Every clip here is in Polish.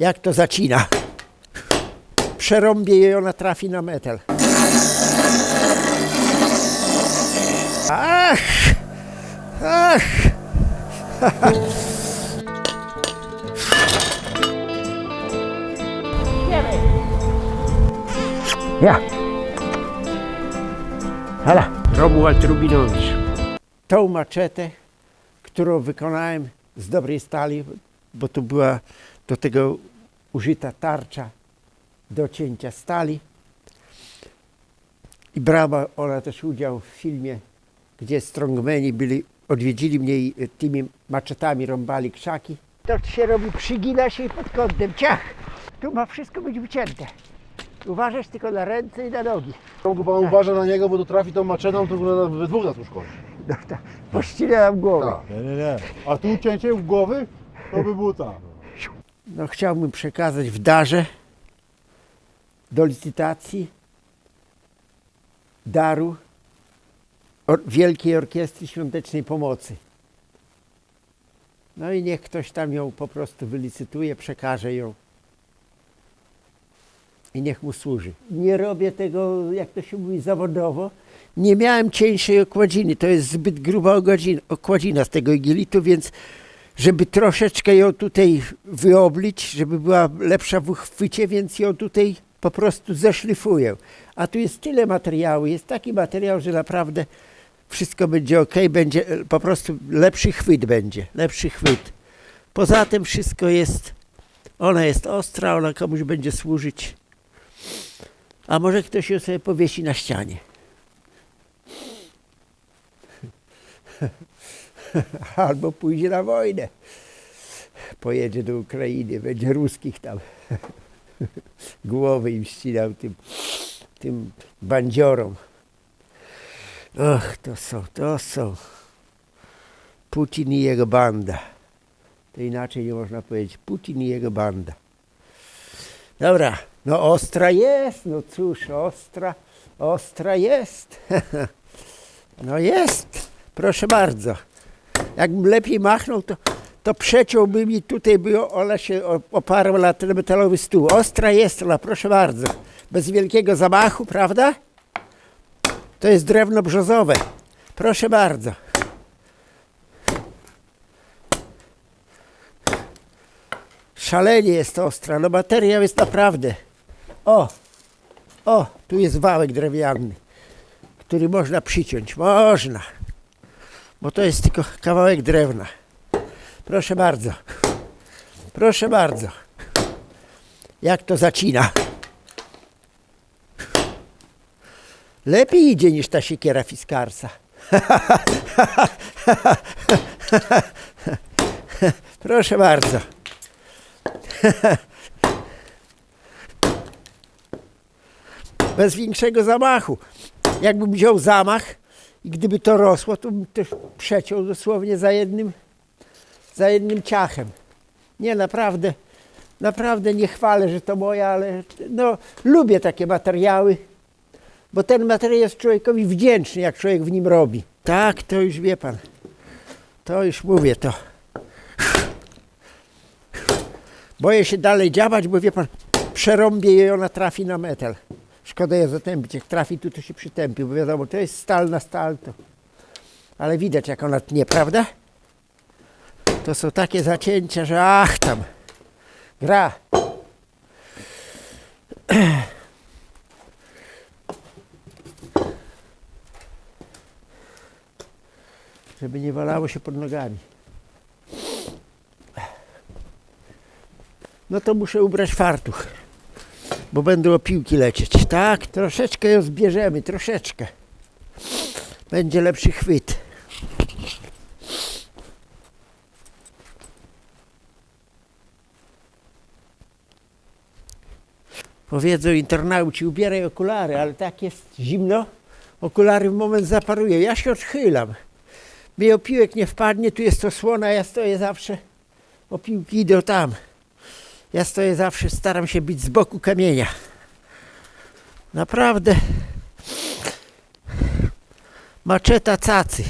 jak to zacina. Przerąbię jej, ona trafi na metal. Ach! Ach! Ja. Hala. Romuald Rubinowicz. Tą maczetę, którą wykonałem z dobrej stali, bo to była do tego użyta tarcza do cięcia stali. I brała ona też udział w filmie, gdzie strongmeni byli, odwiedzili mnie i e, tymi maczetami rąbali krzaki. To się robi, przygina się pod kątem, ciach! Tu ma wszystko być wycięte. Uważasz tylko na ręce i na nogi. Tylko pan uważa na niego, bo to trafi tą maczetą, to we- we dwóch nas uszkodzi. No, tak, pościnęłam głowę. Tak. Nie, nie, nie. A tu cięcie w głowy, to by było tak. No, chciałbym przekazać w darze do licytacji daru or- Wielkiej Orkiestry Świątecznej Pomocy. No i niech ktoś tam ją po prostu wylicytuje, przekaże ją i niech mu służy. Nie robię tego, jak to się mówi, zawodowo. Nie miałem cieńszej okładziny, to jest zbyt gruba okładzina z tego igelitu, więc żeby troszeczkę ją tutaj wyoblić, żeby była lepsza w uchwycie, więc ją tutaj po prostu zeszlifuję. A tu jest tyle materiału, jest taki materiał, że naprawdę wszystko będzie ok, będzie po prostu lepszy chwyt będzie, lepszy chwyt. Poza tym wszystko jest, ona jest ostra, ona komuś będzie służyć. A może ktoś ją sobie powiesi na ścianie. Albo pójdzie na wojnę. Pojedzie do Ukrainy, będzie ruskich tam. Głowy im ścinał tym, tym bandziorom. Och, to są, to są. Putin i jego banda. To inaczej nie można powiedzieć. Putin i jego banda. Dobra, no ostra jest, no cóż, ostra, ostra jest. no jest, proszę bardzo. Jakbym lepiej machnął, to, to przeciąłby mi tutaj, by ona się oparła na ten metalowy stół. Ostra jest ona, proszę bardzo. Bez wielkiego zamachu, prawda? To jest drewno brzozowe. Proszę bardzo. Szalenie jest ostra. No materiał jest naprawdę. O, o, tu jest wałek drewniany, który można przyciąć. Można. Bo to jest tylko kawałek drewna. Proszę bardzo. Proszę bardzo. Jak to zacina. Lepiej idzie niż ta siekiera fiskarsa. Proszę bardzo. Bez większego zamachu. Jakbym wziął zamach i gdyby to rosło, to bym też przeciął dosłownie za jednym, za jednym ciachem. Nie, naprawdę, naprawdę nie chwalę, że to moja, ale no, lubię takie materiały, bo ten materiał jest człowiekowi wdzięczny, jak człowiek w nim robi. Tak, to już wie pan. To już mówię to. Boję się dalej działać, bo wie pan, przerąbię jej, ona trafi na metal. Szkoda je zatępić. Jak trafi tu, to się przytępi, bo wiadomo, to jest stal na stal. To... Ale widać, jak ona tnie, prawda? To są takie zacięcia, że ach tam. Gra. Żeby nie walało się pod nogami. No to muszę ubrać fartuch, bo będą piłki lecieć. Tak, troszeczkę ją zbierzemy, troszeczkę. Będzie lepszy chwyt. Powiedzą internauci, ubieraj okulary, ale tak jest zimno, okulary w moment zaparują. Ja się odchylam. Mi opiłek nie wpadnie, tu jest to słona, ja stoję zawsze, opiłki idą tam. Ja stoję zawsze, staram się być z boku kamienia. Naprawdę. Maczeta cacy.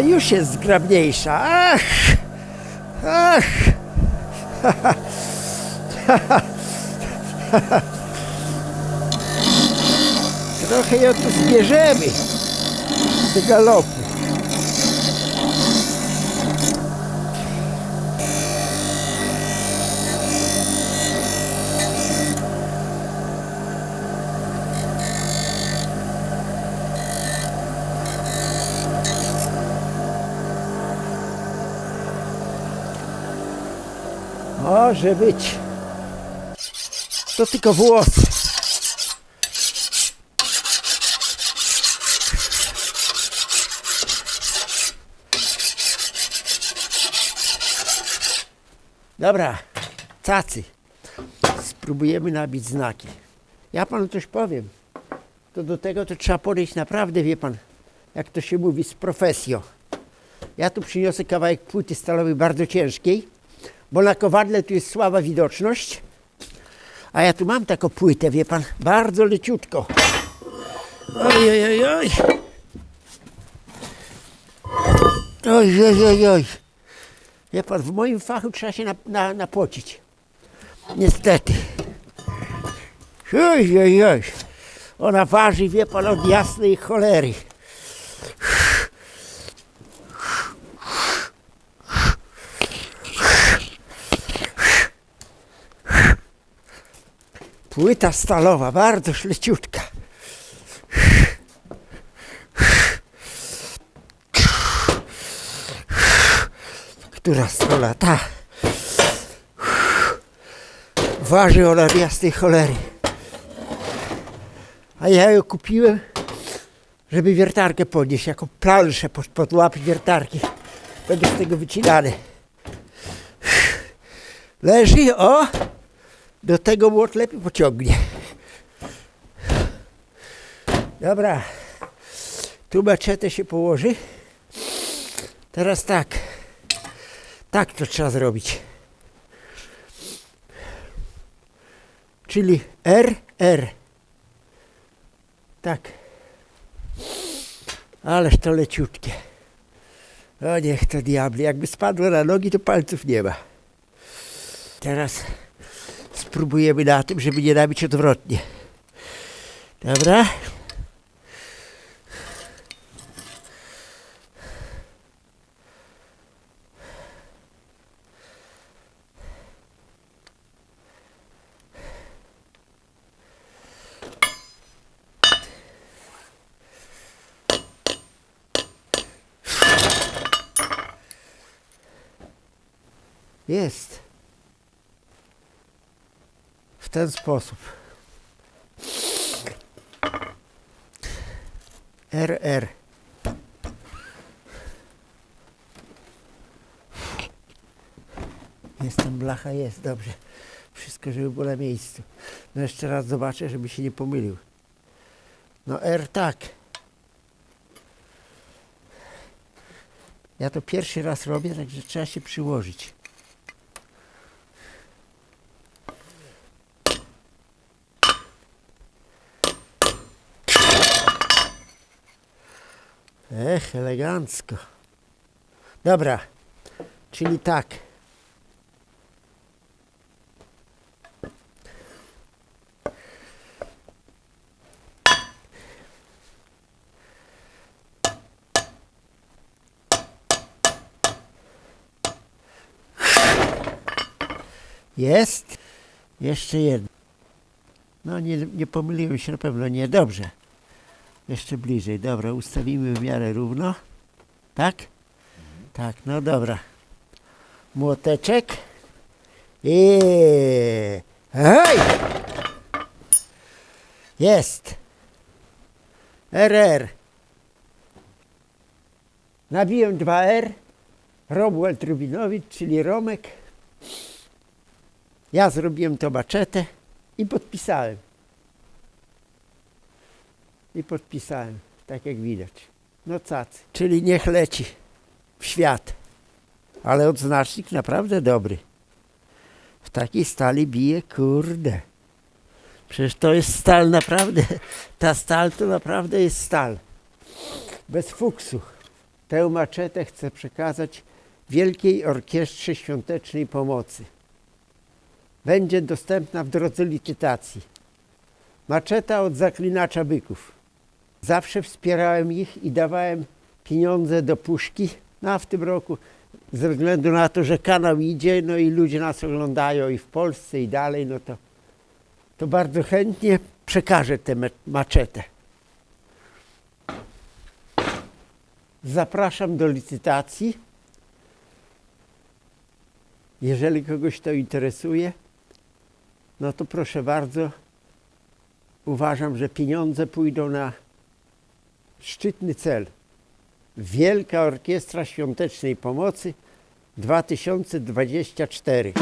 Już jest zgrabniejsza. Ach! Ach! Trochę ją tu zbierzemy do galopu. Może być. To tylko włosy. Dobra, cacy. Spróbujemy nabić znaki. Ja panu coś powiem. To do tego to trzeba podejść naprawdę, wie pan, jak to się mówi, z profesją. Ja tu przyniosę kawałek płyty stalowej bardzo ciężkiej, bo na kowadle tu jest słaba widoczność. A ja tu mam taką płytę, wie pan, bardzo leciutko. Oj, oj, oj, oj. Oj, oj, oj, oj. Wie pan, w moim fachu trzeba się na, na, napocić. Niestety. Oj, oj, oj. Ona waży, wie pan, od jasnej cholery. Płyta stalowa, bardzo szleciutka. Która strona? Ta. Waży ona jasnej cholery. A ja ją kupiłem, żeby wiertarkę podnieść, jako planszę pod, pod łap wiertarki. Będę z tego wycinany. Leży, o! Do tego młot lepiej pociągnie. Dobra. Tu maczetę się położy. Teraz tak. Tak to trzeba zrobić. Czyli R, R. Tak. Ależ to leciutkie. O niech to diabli. Jakby spadło na nogi, to palców nie ma. Teraz spróbujemy na tym, żeby nie nabić odwrotnie. Dobra. Jest. Ten sposób. RR. Jest tam blacha, jest, dobrze. Wszystko, żeby było na miejscu. No jeszcze raz zobaczę, żeby się nie pomylił. No R tak. Ja to pierwszy raz robię, także trzeba się przyłożyć. Ech, elegancko. Dobra, czyli tak. Jest. Jeszcze jedno. No nie, nie pomyliłem się na pewno, nie, dobrze. Jeszcze bliżej, dobra, ustawimy w miarę równo. Tak? Tak, no dobra. Młoteczek. I hej! Jest. RR. Nabiłem 2R. Romuald Trubinowicz, czyli Romek. Ja zrobiłem to maczetę i podpisałem. I podpisałem, tak jak widać. No cacy. Czyli niech leci w świat. Ale odznacznik naprawdę dobry. W takiej stali bije, kurde. Przecież to jest stal naprawdę. Ta stal to naprawdę jest stal. Bez fuksu. Tę maczetę chcę przekazać Wielkiej Orkiestrze Świątecznej Pomocy. Będzie dostępna w drodze licytacji. Maczeta od zaklinacza byków. Zawsze wspierałem ich i dawałem pieniądze do puszki. No a w tym roku, ze względu na to, że kanał idzie, no i ludzie nas oglądają i w Polsce i dalej, no to, to bardzo chętnie przekażę tę maczetę. Zapraszam do licytacji. Jeżeli kogoś to interesuje, no to proszę bardzo. Uważam, że pieniądze pójdą na szczytny cel. Wielka Orkiestra Świątecznej Pomocy 2024.